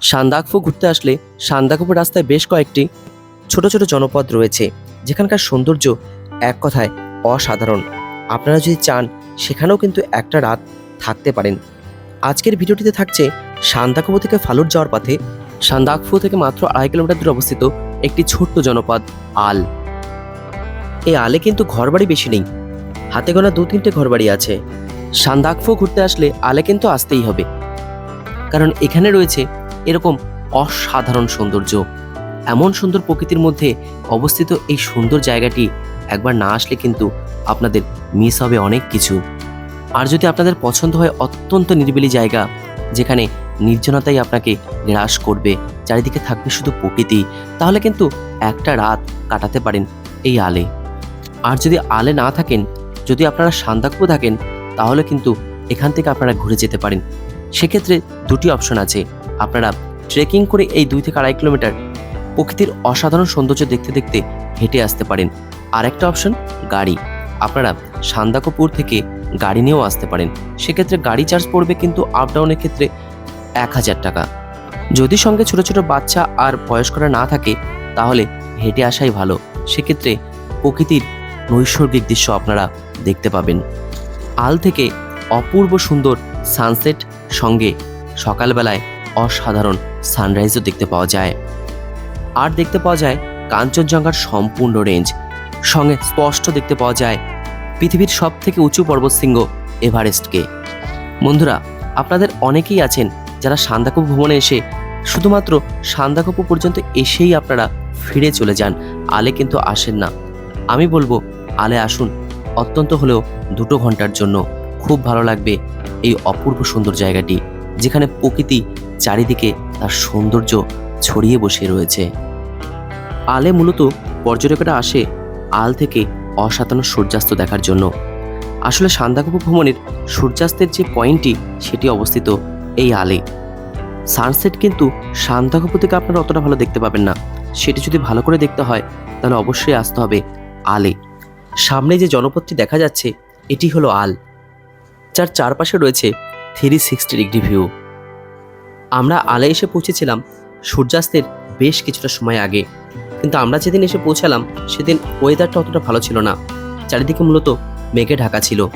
সান্দাকফু ঘুরতে আসলে সান্দাকফু রাস্তায় বেশ কয়েকটি ছোট ছোট জনপদ রয়েছে। যেখানকার সৌন্দর্য এক কথায় অসাধারণ। আপনারা যদি চান, সেখানেও কিন্তু একটা রাত থাকতে পারেন। আজকের ভিডিওটিতে থাকছে সান্দাকফু থেকে ফালুর যাওয়ার পথে। সান্দাকফু থেকে মাত্র আড়াই কিলোমিটার দূরে অবস্থিত একটি ছোট্ট জনপদ, আল। এই আলে কিন্তু ঘরবাড়ি বেশি নেই। হাতে গোনা দু তিনটে ঘরবাড়ি আছে। সান্দাকফু ঘুরতে আসলে আলে কিন্তু আসতেই হবে। কারণ এখানে রয়েছে এরকম অসাধারণ সৌন্দর্য। এমন সুন্দর প্রকৃতির মধ্যে অবস্থিত এই সুন্দর জায়গাটি একবার না আসলে কিন্তু আপনাদের মিস হবে অনেক কিছু। আর যদি আপনাদের পছন্দ হয় অত্যন্ত নিরিবিলি জায়গা, যেখানে নির্জনতাই আপনাকে গ্রাস করবে, চারিদিকে থাকবে শুধু প্রকৃতি, তাহলে কিন্তু একটা রাত কাটাতে পারেন এই আলে। আর যদি আলে না থাকেন, যদি আপনারা সান্দাকপু থাকেন, তাহলে কিন্তু এখান থেকে আপনারা ঘুরে যেতে পারেন। সেক্ষেত্রে দুটি অপশন আছে। আপনারা ট্রেকিং করে এই দুই থেকে আড়াই কিলোমিটার প্রকৃতির অসাধারণ সৌন্দর্য দেখতে দেখতে হেঁটে আসতে পারেন। আর একটা অপশন গাড়ি। আপনারা সান্দাকপুর থেকে গাড়ি নিয়েও আসতে পারেন। সেক্ষেত্রে গাড়ি চার্জ পড়বে কিন্তু আপ ডাউনের ক্ষেত্রে এক হাজার টাকা। যদি সঙ্গে ছোট ছোট বাচ্চা আর বয়স্করা না থাকে, তাহলে হেঁটে আসাই ভালো। সেক্ষেত্রে প্রকৃতির নৈসর্গিক দৃশ্য আপনারা দেখতে পাবেন। আল থেকে অপূর্ব সুন্দর সানসেট সঙ্গে সকালবেলায় অসাধারণ সানরাইজও দেখতে পাওয়া যায়। আর দেখতে পাওয়া যায় কাঞ্চনজঙ্ঘার সম্পূর্ণ রেঞ্জ। সঙ্গে স্পষ্ট দেখতে পাওয়া যায় পৃথিবীর সব থেকে উঁচু পর্বতশৃঙ্গ এভারেস্টকে। বন্ধুরা, আপনাদের অনেকেই আছেন যারা সান্দাকপু ভ্রমণে এসে শুধুমাত্র সান্দাকপু পর্যন্ত এসেই আপনারা ফিরে চলে যান, আলে কিন্তু আসেন না। আমি বলব, আলে আসুন, অত্যন্ত হলেও দুটো ঘণ্টার জন্য। খুব ভালো লাগবে এই অপূর্ব সুন্দর জায়গাটি, যেখানে প্রকৃতি চারিদিকে তার সৌন্দর্য ছড়িয়ে বসে রয়েছে। আলে মূলত পর্যটকেরা আসে আল থেকে অসাধারণ সূর্যাস্ত দেখার জন্য। আসলে সান্দাকপু ভ্রমণের সূর্যাস্তের যে পয়েন্টটি, সেটি অবস্থিত এই আলে। সানসেট কিন্তু সান্দাকপু থেকে আপনারা অতটা ভালো দেখতে পাবেন না। সেটি যদি ভালো করে দেখতে হয়, তাহলে অবশ্যই আসতে হবে আলে। সামনে যে জনপথটি দেখা যাচ্ছে, এটি হলো আল। যার চারপাশে রয়েছে থ্রি সিক্সটি ডিগ্রি ভিউ আমরা আলে এসে পৌঁছেছিলাম সূর্যাস্তের বেশ কিছুটা সময় আগে। কিন্তু আমরা যেদিন এসে পৌঁছালাম, সেদিন ওয়েদারটা অতটা ভালো ছিল না। চারিদিকে মূলত মেঘে ঢাকা ছিল।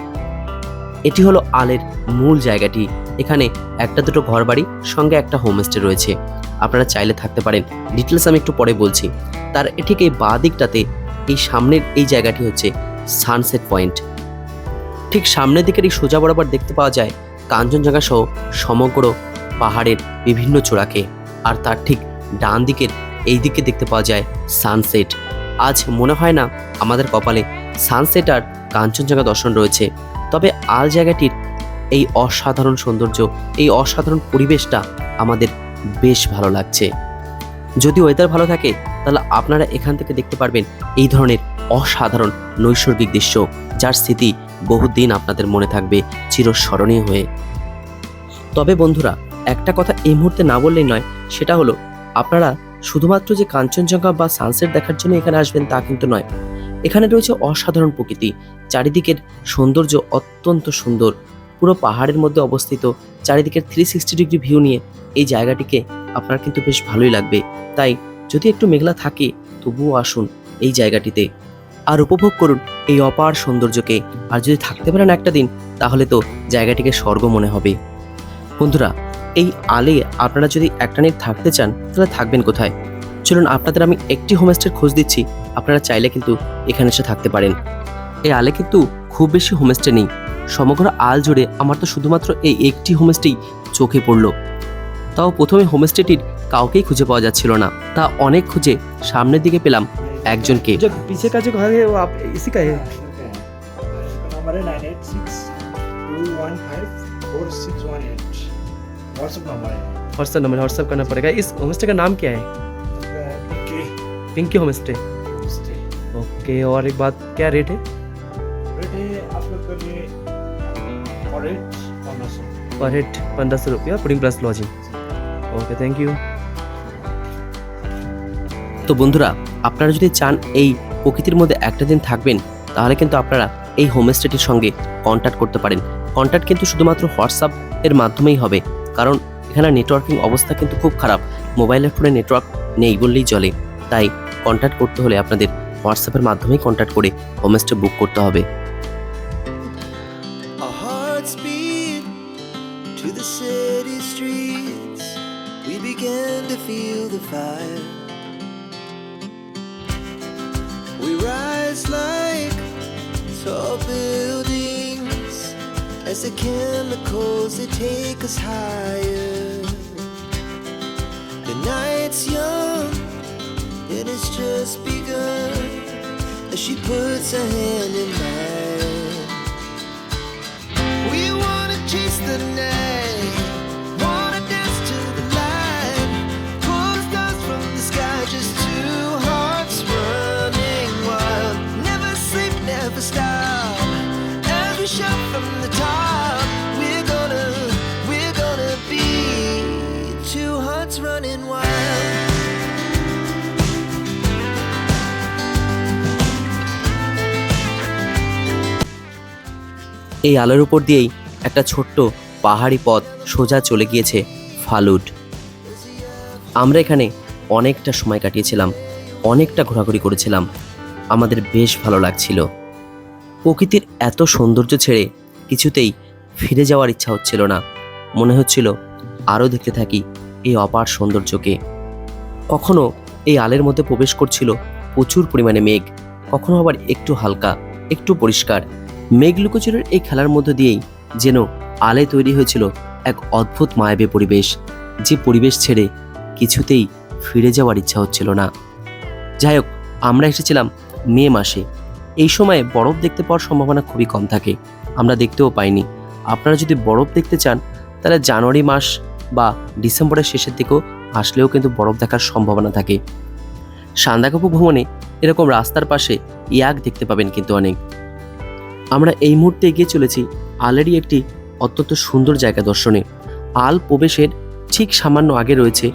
এটি হলো আলের মূল জায়গাটি। এখানে একটা দুটো ঘরবাড়ি, সঙ্গে একটা হোমস্টে রয়েছে। আপনারা চাইলে থাকতে পারেন। ডিটেলস আমি একটু পরে বলছি। তার ঠিক এই বাঁ দিকটাতে, এই সামনের এই জায়গাটি হচ্ছে সানসেট পয়েন্ট ঠিক সামনের দিকের এই সোজা বরাবর দেখতে পাওয়া যায় কাঞ্চনজঙ্ঘা সহ সমগ্র পাহাড়ের বিভিন্ন চূড়াকে। আর তার ঠিক ডান দিকের এই দিকে দেখতে পাওয়া যায় সানসেট। আজ মনে হয় না আমাদের কপালে সানসেট আর কাঞ্চনজঙ্ঘা দর্শন রয়েছে। তবে আল জায়গাটির এই অসাধারণ সৌন্দর্য, এই অসাধারণ পরিবেশটা আমাদের বেশ ভালো লাগছে। যদি ওয়েদার ভালো থাকে, তাহলে আপনারা এখান থেকে দেখতে পারবেন এই ধরনের অসাধারণ নৈসর্গিক দৃশ্য, যার স্মৃতি বহুদিন আপনাদের মনে থাকবে চিরস্মরণীয় হয়ে। তবে বন্ধুরা একটা কথা এই মুহূর্তে না বললেই নয়, সেটা হলো, আপনারা শুধুমাত্র যে কাঞ্চনজঙ্ঘা বা সানসেট দেখার জন্য এখানে আসবেন তা কিন্তু নয়। এখানে রয়েছে অসাধারণ প্রকৃতি, চারিদিকের সৌন্দর্য অত্যন্ত সুন্দর। পুরো পাহাড়ের মধ্যে অবস্থিত চারিদিকের থ্রি সিক্সটি ডিগ্রি ভিউ নিয়ে এই জায়গাটিকে আপনার কিন্তু বেশ ভালোই লাগবে। তাই যদি একটু মেঘলা থাকে, তবুও আসুন এই জায়গাটিতে। আর উপভোগ করুন এই অপার সৌন্দর্যকে। আর যদি থাকতে পারেন একটা দিন, তাহলে তো জায়গাটিকে স্বর্গ মনে হবে। বন্ধুরা এই আলে আপনারা যদি একটা থাকতে চান তাহলে থাকবেন কোথায়? চলুন আপনাদের আমি একটি হোমস্টের খোঁজ দিচ্ছি। আপনারা চাইলে কিন্তু এখানে এসে থাকতে পারেন। এই আলে কিন্তু খুব বেশি হোমস্টে নেই। সমগ্র আল জুড়ে আমার তো শুধুমাত্র এই একটি হোমস্টেই চোখে পড়ল। তাও প্রথমে হোমস্টেটির কাউকেই খুঁজে পাওয়া যাচ্ছিল না। তা অনেক খুঁজে সামনের দিকে পেলাম একজনকে। व्हाट्सएप नंबर है व्हाट्सएप नंबर व्हाट्सएप करना पड़ेगा इस होमस्टे का नाम क्या है के पिंकी होमस्टे ओके और एक बात क्या रेट है रेट है आप लोग के लिए पर एट पंद्रह सौ पर हेड पंद्रह सौ रुपया fooding plus lodging okay thank you তো বন্ধুরা আপনারা যদি চান এই প্রকৃতির মধ্যে একটা দিন থাকবেন তাহলে কিন্তু আপনারা এই হোমস্টেটির সঙ্গে কন্ট্যাক্ট করতে পারেন কন্ট্যাক্ট কিন্তু শুধুমাত্র হোয়াটসঅ্যাপ এর মাধ্যমেই হবে কারণ এখানে নেটওয়ার্কিং অবস্থা কিন্তু খুব খারাপ। মোবাইলের ফোনে নেটওয়ার্ক নেই বললেই চলে। তাই কন্ট্যাক্ট করতে হলে আপনাদের হোয়াটসঅ্যাপের মাধ্যমেই কন্ট্যাক্ট করে হোমস্টে বুক করতে হবে। Like as the chemicals they take us higher. The night's young and it's just begun as she puts her hand in mine. We wanna chase the night, wanna dance to the light, pull the from the sky, just two hearts running wild. Never sleep, never stop. As we shout from the top, running wild. এই আলোর উপর দিয়েই একটা ছোট্ট পাহাড়ি পথ সোজা চলে গিয়েছে ফালুড আমরা এখানে অনেকটা সময় কাটিয়েছিলাম, অনেকটা ঘোরাঘুরি করেছিলাম। আমাদের বেশ ভালো লাগছিল। প্রকৃতির এত সৌন্দর্য ছেড়ে কিছুতেই ফিরে যাওয়ার ইচ্ছা হচ্ছিল না। মনে হচ্ছিল আরও দেখতে থাকি এই অপার সৌন্দর্যকে। কখনো এই আলের মধ্যে প্রবেশ করছিল প্রচুর পরিমাণে মেঘ, কখনো আবার একটু হালকা, একটু পরিষ্কার। মেঘ লুকোচুরের এই খেলার মধ্য দিয়েই যেন আলে তৈরি হয়েছিল এক অদ্ভুত মায়াবী পরিবেশ, যে পরিবেশ ছেড়ে কিছুতেই ফিরে যাওয়ার ইচ্ছা হচ্ছিল না। যাই হোক, আমরা এসেছিলাম মে মাসে। এই সময়ে বরফ দেখতে পাওয়ার সম্ভাবনা খুবই কম থাকে। আমরা দেখতেও পাইনি। আপনারা যদি বরফ দেখতে চান, তাহলে জানুয়ারি মাস বা ডিসেম্বরের শেষের দিকেও আসলেও কিন্তু বরফ দেখার সম্ভাবনা থাকে। সান্দাকপু ভ্রমণে এরকম রাস্তার পাশে ইয়াক দেখতে পাবেন কিন্তু অনেক। আমরা এই মুহূর্তে এগিয়ে চলেছি আলেরই একটি অত্যন্ত সুন্দর জায়গা দর্শনে। আল প্রবেশের ঠিক সামান্য আগে রয়েছে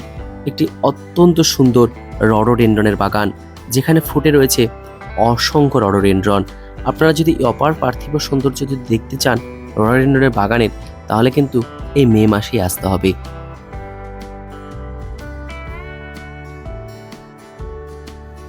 একটি অত্যন্ত সুন্দর রডোডেন্ড্রনের বাগান, যেখানে ফুটে রয়েছে অসংখ্য রডোডেন্ড্রন। আপনারা যদি অপার পার্থিব সৌন্দর্য যদি দেখতে চান রডোডেন্ড্রনের বাগানের, তাহলে কিন্তু এই মে মাসেই আসতে হবে।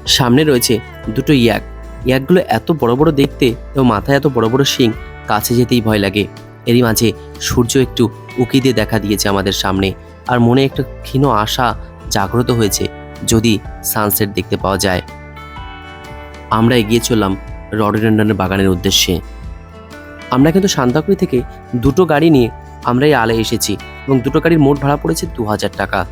সামনে রয়েছে দুটো ইয়াক। ইয়াকগুলো এত বড় বড় দেখতে এবং মাথায় এত বড় বড় শিং, কাছে যেতেই ভয় লাগে। এরই মাঝে সূর্য একটু উকি দিয়ে দেখা দিয়েছে আমাদের সামনে আর মনে একটা ক্ষীণ আশা জাগ্রত হয়েছে যদি সানসেট দেখতে পাওয়া যায়। আমরা এগিয়ে চললাম রডোডেন্ডনের বাগানের উদ্দেশ্যে। আমরা কিন্তু সান্তাকুড়ি থেকে দুটো গাড়ি নিয়ে আমরা এই আলে এসেছি এবং দুটো গাড়ির মোট ভাড়া পড়েছে দু হাজার টাকা।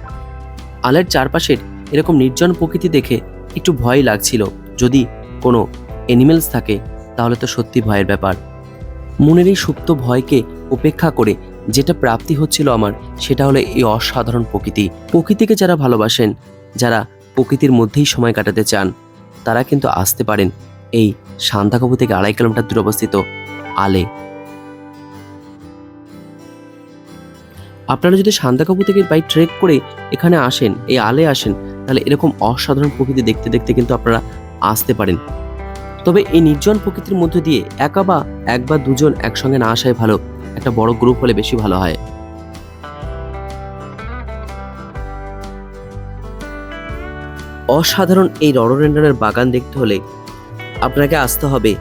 আলের চারপাশের এরকম নির্জন প্রকৃতি দেখে একটু ভয় লাগছিল। যদি কোনো অ্যানিমেলস থাকে, তাহলে তো সত্যি ভয়ের ব্যাপার। মনের এই সুপ্ত ভয়কে উপেক্ষা করে যেটা প্রাপ্তি হচ্ছিল আমার, সেটা হলো এই অসাধারণ প্রকৃতি। প্রকৃতিকে যারা ভালোবাসেন, যারা প্রকৃতির মধ্যেই সময় কাটাতে চান, তারা কিন্তু আসতে পারেন এই সান্তাকবু থেকে আড়াই কিলোমিটার দূরে অবস্থিত আলে। আপনারা যদি সান্তাকাবু থেকে বাই ট্রেক করে এখানে আসেন, এই আলে আসেন, তাহলে এরকম অসাধারণ প্রকৃতি দেখতে দেখতে কিন্তু আপনারা আসতে পারেন। তবে এই নির্জন প্রকৃতির মধ্যে দিয়ে একা বা এক বা দুজন একসঙ্গে না আসাই ভালো, একটা বড় গ্রুপ হলে বেশি ভালো হয়। অসাধারণ এই রডোডেন্ড্রনের বাগান দেখতে হলে আপনাকে আসতে হবে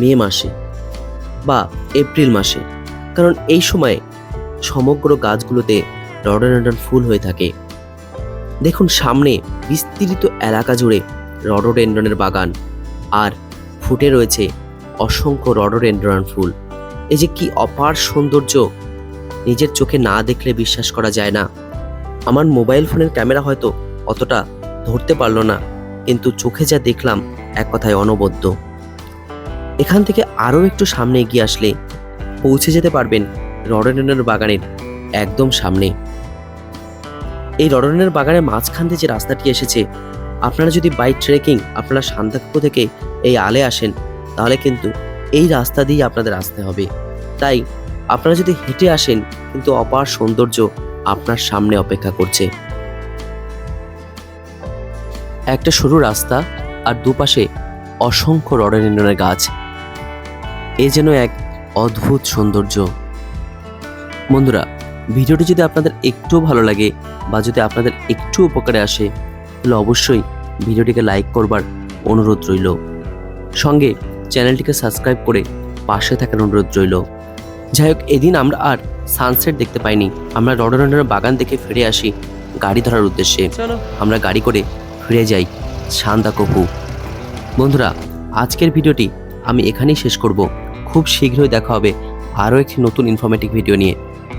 মে মাসে বা এপ্রিল মাসে, কারণ এই সময়ে সমগ্র গাছগুলোতে রডোডেন্ড্রন ফুল হয়ে থাকে। দেখুন সামনে বিস্তৃত এলাকা জুড়ে রডোডেন্ড্রনের বাগান আর ফুটে রয়েছে অসংখ্য রডোডেন্ড্রন ফুল। এই যে কি অপার সৌন্দর্য, নিজের চোখে না দেখলে বিশ্বাস করা যায় না। আমার মোবাইল ফোনের ক্যামেরা হয়তো অতটা ধরতে পারল না, কিন্তু চোখে যা দেখলাম এক কথায় অনবদ্য। এখান থেকে আরও একটু সামনে এগিয়ে আসলে পৌঁছে যেতে পারবেন রডোডেন্ড্রনের বাগানের একদম সামনে। এই রডোডেন্ড্রনের বাগানের মাঝখান দিয়ে যে রাস্তাটি এসেছে, আপনারা যদি বাইক ট্রেকিং আপনারা শান্তাকুপু থেকে এই আলে আসেন, তাহলে কিন্তু এই রাস্তা দিয়েই আপনাদের আসতে হবে। তাই আপনারা যদি হেঁটে আসেন, কিন্তু অপার সৌন্দর্য আপনার সামনে অপেক্ষা করছে। একটা সরু রাস্তা আর দুপাশে অসংখ্য রডোডেন্ড্রনের গাছ। এ যেন এক অদ্ভুত সৌন্দর্য। বন্ধুরা ভিডিওটি যদি আপনাদের একটুও ভালো লাগে বা যদি আপনাদের একটু উপকারে আসে তাহলে অবশ্যই ভিডিওটিকে লাইক করবার অনুরোধ রইল। সঙ্গে চ্যানেলটিকে সাবস্ক্রাইব করে পাশে থাকার অনুরোধ রইল। যাই হোক এদিন আমরা আর সানসেট দেখতে পাইনি। আমরা রডোরন্ডনের বাগান দেখে ফিরে আসি গাড়ি ধরার উদ্দেশ্যে। আমরা গাড়ি করে ফিরে যাই সান্দাকপু বন্ধুরা আজকের ভিডিওটি আমি এখানেই শেষ করব। খুব শীঘ্রই দেখা হবে আরও একটি নতুন ইনফরমেটিভ ভিডিও নিয়ে।